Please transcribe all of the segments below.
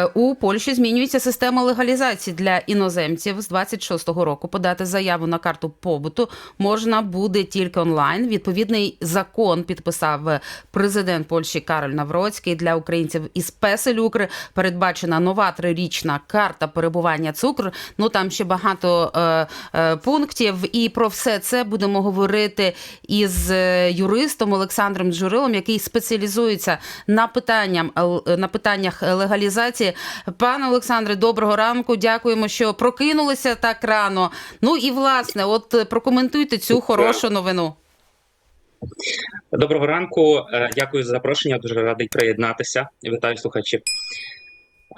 Е, У Польщі змінюється система легалізації для іноземців з 26-го року. Подати заяву на карту побуту можна буде тільки онлайн. Відповідний закон підписав е, президент Польщі Кароль Навроцький для українців із Песелюкри. Передбачена нова трирічна карта перебування цукру. Ну там ще багато е, е, пунктів. І про все це будемо говорити із е, юристом Олександром Джурилом, який спеціалізується на питанням на питаннях легалізації. Пане Олександре, доброго ранку. Дякуємо, що прокинулися так рано. Ну і власне, от е, прокоментуйте цю хорошу новину. Доброго ранку, Е, дякую за запрошення. Дуже радий приєднатися. Вітаю слухачів.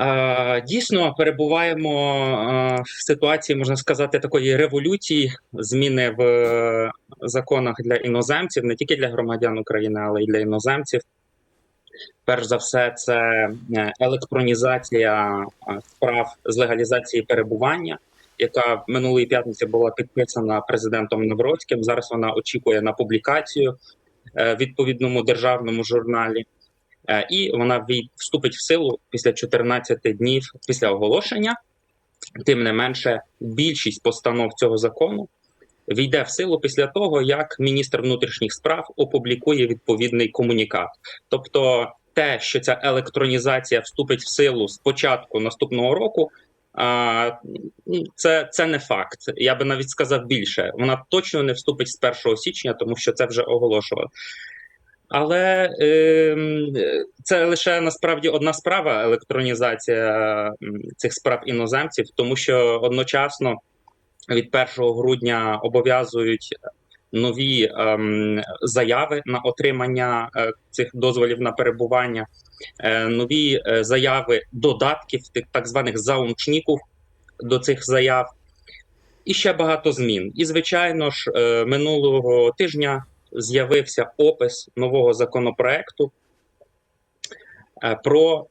Е, Дійсно, перебуваємо в ситуації, можна сказати, такої революції, зміни в законах для іноземців, не тільки для громадян України, але й для іноземців. Перш за все, це е, електронізація е, справ з легалізації перебування, яка минулої п'ятниці була підписана президентом Навроцьким. Зараз вона очікує на публікацію е, в відповідному державному журналі, і вона вступить в силу після 14 днів після оголошення. Тим не менше, більшість постанов цього закону війде в силу після того, як міністр внутрішніх справ опублікує відповідний комунікат. Тобто, те, що ця електронізація вступить в силу з початку наступного року. Ну, це, це не факт. Я би навіть сказав більше. Вона точно не вступить з 1 січня, тому що це вже оголошували. Але е, це лише насправді одна справа електронізація цих справ іноземців, тому що одночасно від 1 грудня обов'язують нові ем, заяви на отримання е, цих дозволів на перебування, е, нові е, заяви додатків, тих так званих заумчників до цих заяв, і ще багато змін. І звичайно ж, е, минулого тижня з'явився опис нового законопроекту е, про,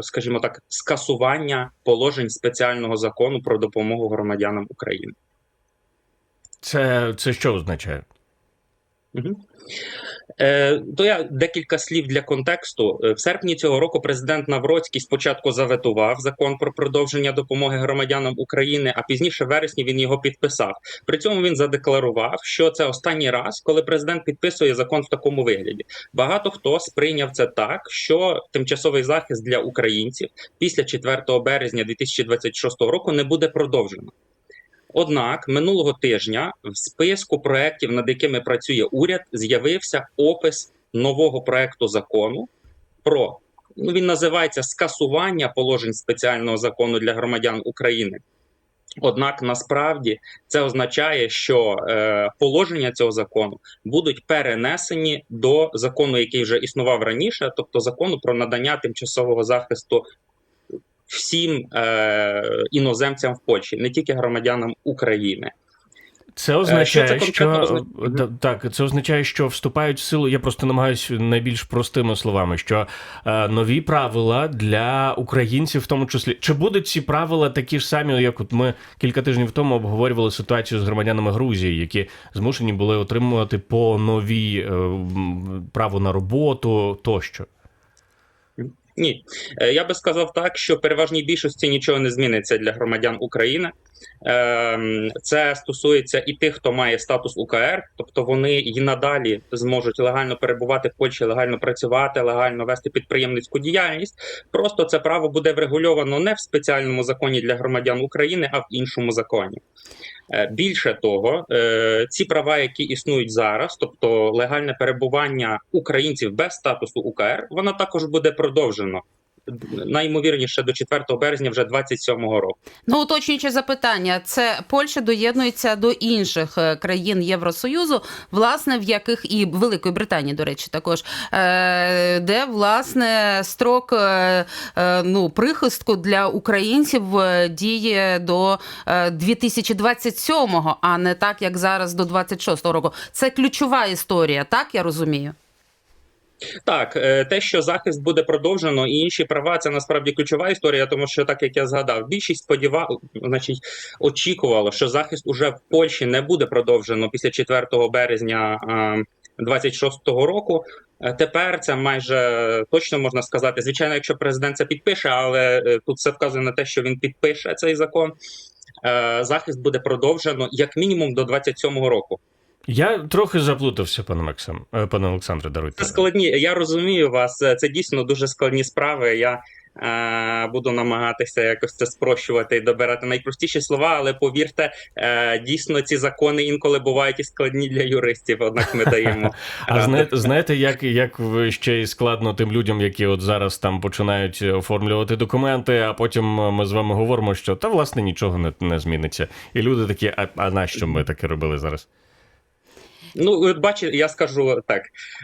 скажімо так, скасування положень спеціального закону про допомогу громадянам України. Це, це що означає? Е, то я декілька слів для контексту. Е, В серпні цього року президент Навроцький спочатку заветував закон про продовження допомоги громадянам України, а пізніше в вересні він його підписав. При цьому він задекларував, що це останній раз, коли президент підписує закон в такому вигляді. Багато хто сприйняв це так, що тимчасовий захист для українців після 4 березня 2026 року не буде продовжено. Однак минулого тижня в списку проєктів, над якими працює уряд, з'явився опис нового проекту закону про ну він називається скасування положень спеціального закону для громадян України. Однак насправді це означає, що е, положення цього закону будуть перенесені до закону, який вже існував раніше, тобто закону про надання тимчасового захисту всім е, іноземцям в Польщі, не тільки громадянам України. Це Е, означає, що це що, означає? Так, це означає, що вступають в силу. Я просто намагаюся найбільш простими словами, що е, нові правила для українців, в тому числі, чи будуть ці правила такі ж самі, як от ми кілька тижнів тому обговорювали ситуацію з громадянами Грузії, які змушені були отримувати по новій е, право на роботу тощо. Ні, Е, я би сказав так, що переважній більшості нічого не зміниться для громадян України. Ем, Це стосується і тих, хто має статус УКР, тобто вони і надалі зможуть легально перебувати в Польщі, легально працювати, легально вести підприємницьку діяльність. Просто це право буде врегульовано не в спеціальному законі для громадян України, а в іншому законі. Е, Більше того, е, ці права, які існують зараз, тобто легальне перебування українців без статусу УКР, воно також буде продовжено. Найімовірніше до 4 березня вже 27-го року. Ну, уточнюючи запитання, це Польща доєднується до інших е, країн Євросоюзу, власне, в яких і Великої Британії, до речі, також е, де власне строк е, ну, прихистку для українців діє до е, 2027-го, а не так, як зараз до 26-го року. Це ключова історія, так я розумію. Так, е, те, що захист буде продовжено, і інші права, це насправді ключова історія, тому що, так як я згадав, більшість сподівав, значить, очікувало, що захист уже в Польщі не буде продовжено після 4 березня. е, 26-го року. Е, Тепер це майже точно можна сказати. Звичайно, якщо президент це підпише, але е, тут все вказує на те, що він підпише цей закон. Захист буде продовжено як мінімум до 27-го року. Я трохи заплутався, пане Максим, е, пане Олександре, даруйте. Це складні. Я розумію вас. Це це дійсно дуже складні справи. Я е, буду намагатися якось це спрощувати і добирати найпростіші слова, але повірте, е, дійсно ці закони інколи бувають і складні для юристів. Однак ми даємо. А знаєте, знаєте, як, як ще й складно тим людям, які от зараз там починають оформлювати документи, а потім ми з вами говоримо, що та власне нічого не, не зміниться. І люди такі, а, а нащо ми таке робили зараз? Ну, от бачите, я скажу так: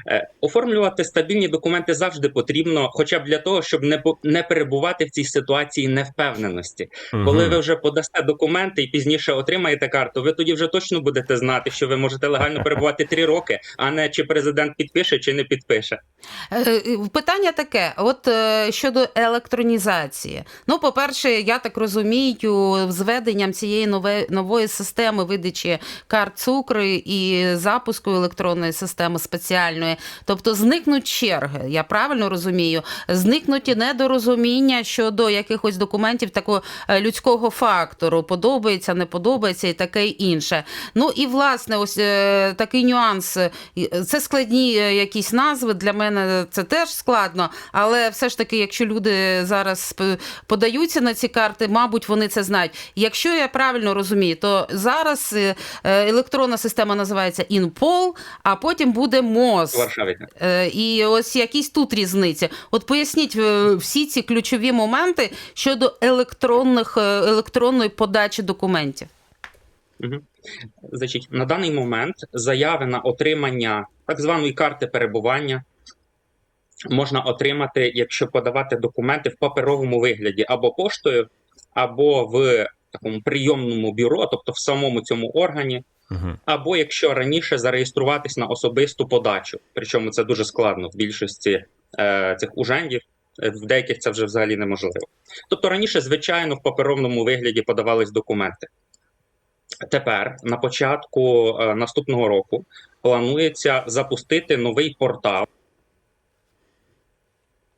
е, оформлювати стабільні документи завжди потрібно, хоча б для того, щоб не не перебувати в цій ситуації невпевненості. Коли ви вже подасте документи і пізніше отримаєте карту, ви тоді вже точно будете знати, що ви можете легально перебувати три роки, а не чи президент підпише, чи не підпише. Е, е, Питання таке: от е, щодо електронізації. Ну, по-перше, я так розумію, з введенням цієї нове, нової системи видачі карт цукру і запуску електронної системи спеціальної, тобто зникнуть черги. Я правильно розумію, зникнуть недорозуміння щодо якихось документів такого е, людського фактору, подобається, не подобається і таке інше. Ну і власне, ось е, такий нюанс. Е, Це складні якісь назви. Для мене це теж складно, але все ж таки, якщо люди зараз подаються на ці карти, мабуть, вони це знають. Якщо я правильно розумію, то зараз електронна система називається InPol, а потім буде МОЗ. Варшаві. Е, І ось якісь тут різниці. От поясніть е, всі ці ключові моменти щодо електронних е, електронної подачі документів. Мгм. Значить, на даний момент заяви на отримання так званої карти перебування можна отримати, якщо подавати документи в паперовому вигляді або поштою, або в такому прийомному бюро, тобто в самому цьому органі, Угу. Або якщо раніше зареєструватись на особисту подачу. Причому це дуже складно в більшості е, цих ужендів. е, В деяких це вже взагалі неможливо. Тобто раніше, звичайно, в паперовому вигляді подавались документи. Тепер, на початку е, наступного року, планується запустити новий портал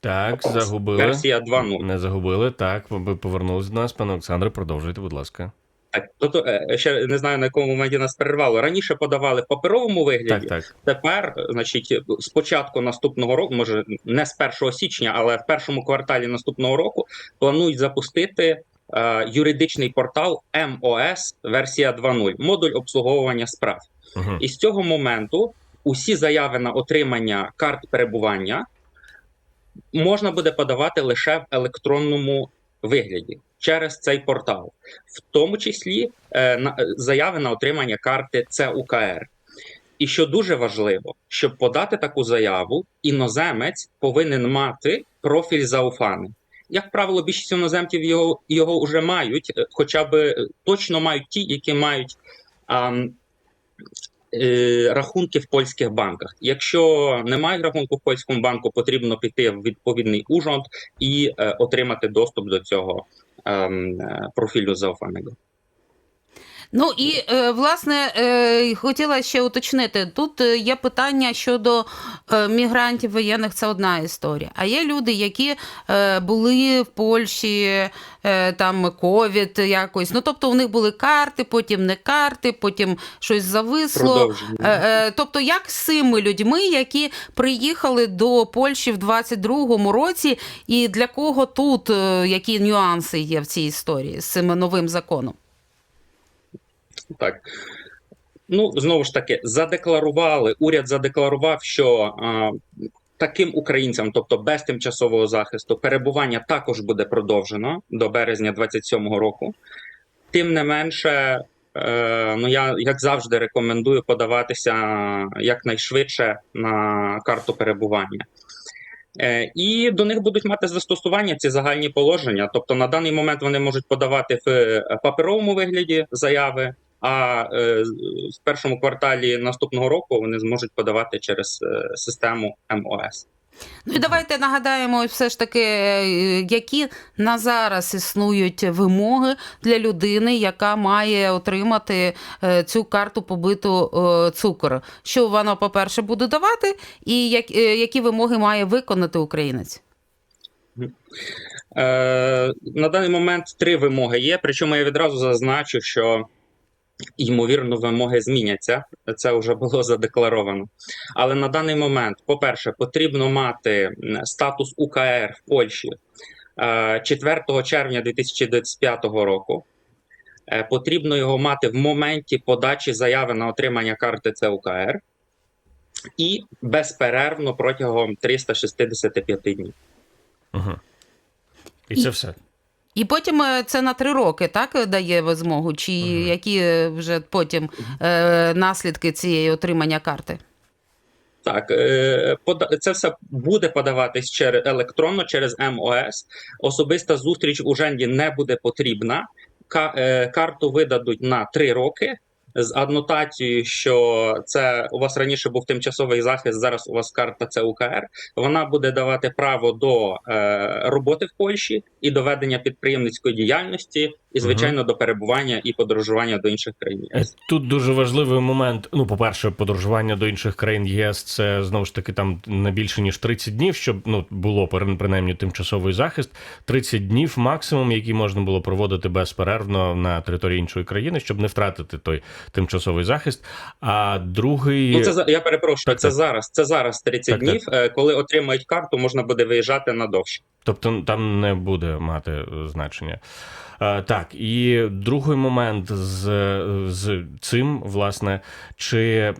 Так, загубили. версія 2.0. Не загубили. Так, ви повернулись до нас, пане Олександре, продовжуйте, будь ласка. Так, тобто, е, ще не знаю на якому моменті нас перервало. Раніше подавали в паперовому вигляді. Так, так. Тепер, значить, з початку наступного року, може не з 1 січня, але в першому кварталі наступного року планують запустити е, юридичний портал МОС версія 2.0, модуль обслуговування справ. Угу. І з цього моменту усі заяви на отримання карт перебування можна буде подавати лише в електронному вигляді через цей портал, в тому числі е, е, заяви на отримання карти ЦУКР. І що дуже важливо, щоб подати таку заяву, іноземець повинен мати профіль зауфани. Як правило, більшість іноземців його, його вже мають, е, хоча б е, точно мають ті, які мають ам, е, рахунки в польських банках. Якщо не мають рахунку в польському банку, потрібно піти в відповідний ужонт і е, отримати доступ до цього ем, е, профілю зауфаного. Ну і е, власне е, хотіла ще уточнити: тут е, є питання щодо мігрантів воєнних, це одна історія. А є люди, які були в Польщі, там ковід якось. Ну тобто у них були карти, потім не карти, потім щось зависло. Тобто, як з цими людьми, які приїхали до Польщі в 22-му році, і для кого тут які нюанси є в цій історії з цим новим законом? Так. Ну, знову ж таки, задекларували, уряд задекларував, що а, таким українцям, тобто без тимчасового захисту, перебування також буде продовжено до березня 27-го року. Тим не менше, е, ну я як завжди рекомендую подаватися якнайшвидше на карту перебування. Е, І до них будуть мати застосування ці загальні положення. Тобто на даний момент вони можуть подавати в е, паперовому вигляді заяви, а е, в першому кварталі наступного року вони зможуть подавати через е, систему МОС. Ну і давайте нагадаємо, все ж таки, е, які на зараз існують вимоги для людини, яка має отримати цю карту побиту цукор. Що вона, по-перше, буде давати, і які вимоги має виконати українець? На даний момент три вимоги є. Причому я відразу зазначу, що ймовірно вимоги зміняться. Це вже було задекларовано. Але на даний момент, по-перше, потрібно мати статус УКР в Польщі е, 4 червня 2025 року. Е, Потрібно його мати в моменті подачі заяви на отримання карти ЦУКР і безперервно протягом 365 днів. Угу. І І- це все. І потім е, це на три роки, так дає змогу, чи угу. які е, вже потім е, наслідки цієї отримання карти? Так, е, це все буде подаватись через електронно через МОС. Особиста зустріч у Женді не буде потрібна. Е, Карту видадуть на три роки з анотацією, що це у вас раніше був тимчасовий захист, зараз у вас карта це УКР. Вона буде давати право до е, роботи в Польщі і до ведення підприємницької діяльності, і звичайно до перебування і подорожування до інших країн. Е, Тут дуже важливий момент. Ну, по-перше, подорожування до інших країн ЄС це знову ж таки там не більше ніж 30 днів, щоб ну було принаймні тимчасовий захист. 30 днів максимум, які можна було проводити безперервно на території іншої країни, щоб не втратити той тимчасовий захист. А другий Ну, це я перепрошую. Так, це так. зараз. Це зараз 30 Так, так. днів. Так. Коли отримають карту, можна буде виїжджати надовше. Тобто там не буде мати е, значення. Е, Так, і другий момент з, з цим, власне, чи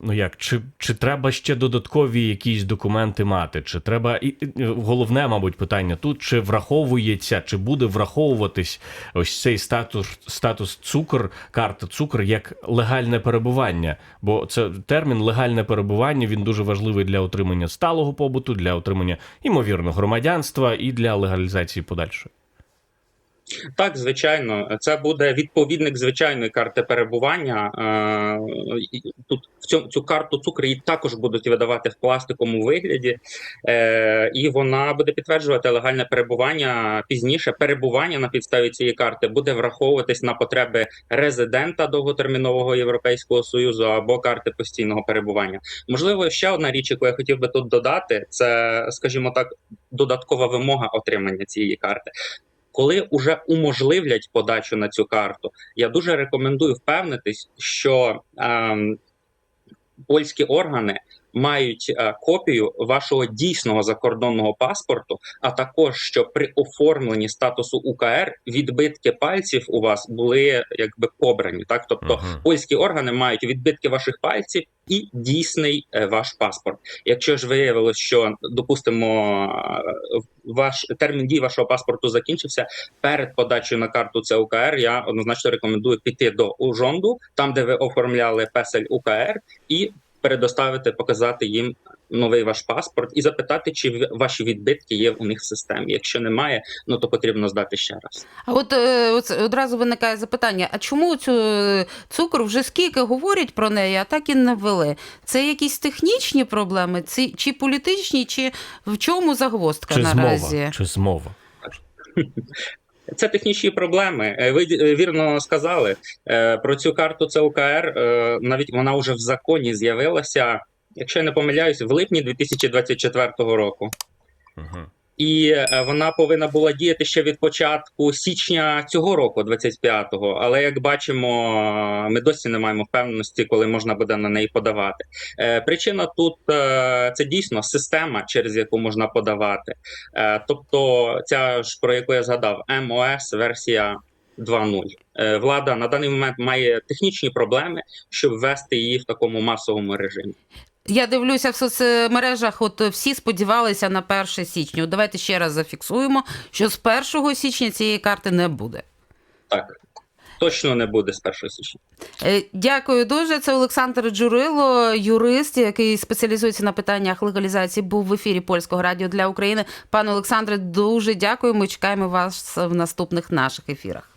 ну як, чи, чи треба ще додаткові якісь документи мати? Чи треба і головне, мабуть, питання тут: чи враховується, чи буде враховуватись ось цей статус статус цукор, карта цукор як легальне перебування? Бо це термін легальне перебування. Він дуже важливий для отримання сталого побуту, для отримання ймовірно громадянства і для легалізації подальшої. Так, звичайно, це буде відповідник звичайної карти перебування. Е, Тут в цьому цю карту цукру її також будуть видавати в пластиковому вигляді, е, і вона буде підтверджувати легальне перебування пізніше. Перебування на підставі цієї карти буде враховуватись на потреби резидента довготермінового Європейського союзу або карти постійного перебування. Можливо, ще одна річ, яку я хотів би тут додати, це, скажімо так, додаткова вимога отримання цієї карти. Коли вже уможливлять подачу на цю карту, я дуже рекомендую впевнитись, що ем, польські органи мають е, копію вашого дійсного закордонного паспорту, а також що при оформленні статусу УКР відбитки пальців у вас були якби побрані. Так, тобто Мгм. польські органи мають відбитки ваших пальців і дійсний е, ваш паспорт. Якщо ж виявилось, що допустимо е, ваш термін дії вашого паспорту закінчився перед подачею на карту ЦУКР, я однозначно рекомендую піти до ужонду, там де ви оформляли песель УКР, і передоставити, показати їм новий ваш паспорт і запитати, чи в- ваші відбитки є у них в системі. Якщо немає, ну то потрібно здати ще раз. А от е, одразу виникає запитання: а чому цю цукор вже скільки говорять про неї, а так і не ввели? Це якісь технічні проблеми, ці, чи політичні, чи в чому загвоздка Чи наразі? змова? Чи змова? Це технічні проблеми. Е, Ви е, вірно сказали Е, про цю карту ЦУКР. Навіть вона вже в законі з'явилася, якщо я не помиляюсь, в липні 2024 року. Угу. І е, вона повинна була діяти ще від початку січня цього року, 25-го. Але як бачимо, ми досі не маємо впевненості, коли можна буде на неї подавати. Е, Причина тут е, це дійсно система, через яку можна подавати. Тобто, ця ж про яку я згадав, МОС версія 2.0. Е, Влада на даний момент має технічні проблеми, щоб ввести її в такому масовому режимі. Я дивлюся в соцмережах, от всі сподівалися на 1 січня. От Давайте ще раз зафіксуємо, що з 1 січня цієї карти не буде. Так, точно не буде з 1 січня. Е, Дякую дуже. Це Олександр Джурило, юрист, який спеціалізується на питаннях легалізації, був в ефірі польського радіо для України. Пане Олександре, дуже дякую. Ми чекаємо вас в наступних наших ефірах.